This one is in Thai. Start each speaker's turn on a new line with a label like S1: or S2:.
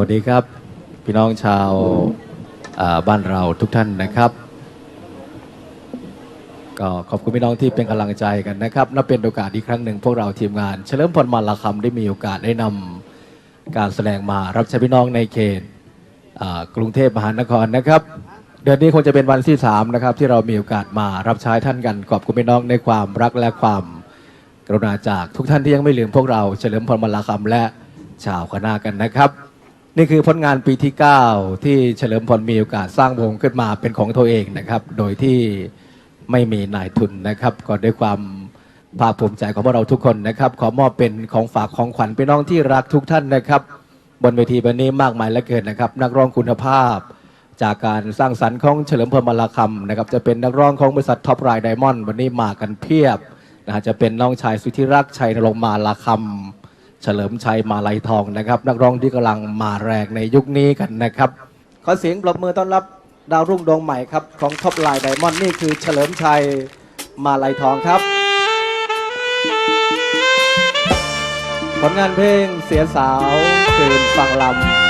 S1: วัสดีครับ พี่น้องชาวบ้านเราทุกท่านนะครับ ก็ขอบคุณพี่น้องที่เป็นกำลังใจกันนะครับนับเป็นโอกาสอีกครั้งหนึ่งพวกเราทีมงาน เฉลิมพลมาลาคำได้มีโอกาสได้นำการแสดงมารับใช้พี่น้องในเขตกรุงเทพมหานครนะครับ เดือนนี้คงจะเป็นวันที่3นะครับที่เรามีโอกาสมารับใช้ท่านกันขอบคุณพี่น้องในความรักและความกรุณาจากทุกท่านที่ยังไม่ลืมพวกเรา เฉลิมพลมาลาคำและชาวคณะกันนะครับ นี่คือผลงานปีที่ 9 ที่เฉลิมพลมีโอกาสสร้างวงขึ้นมาเป็นของตัวเองนะครับ โดยที่ไม่มีนายทุนนะครับ ก็ด้วยความภาคภูมิใจของพวกเราทุกคนนะครับ ขอมอบเป็นของฝากของขวัญพี่น้องที่รักทุกท่านนะครับ บนเวทีวันนี้มากมายเหลือเกินนะครับ นักร้องคุณภาพ จากการสร้างสรรค์ของเฉลิมพลมาลาคำนะครับ จะเป็นนักร้องของบริษัทท็อปไรไดมอนด์วันนี้มากันเพียบนะฮะจะเป็นน้องชายสุธิรักษ์ชัยนรงมาลาคำ เฉลิมชัยมาลัยทองนะครับ นักร้องที่กำลังมาแรงในยุคนี้กันนะครับ ขอเสียงปรบมือต้อนรับดาวรุ่งดวงใหม่ครับ ของท็อปไลน์ไดมอนด์นี่คือเฉลิมชัยมาลัยทองครับ ผลงานเพลงเสียสาวคืนฟังลำ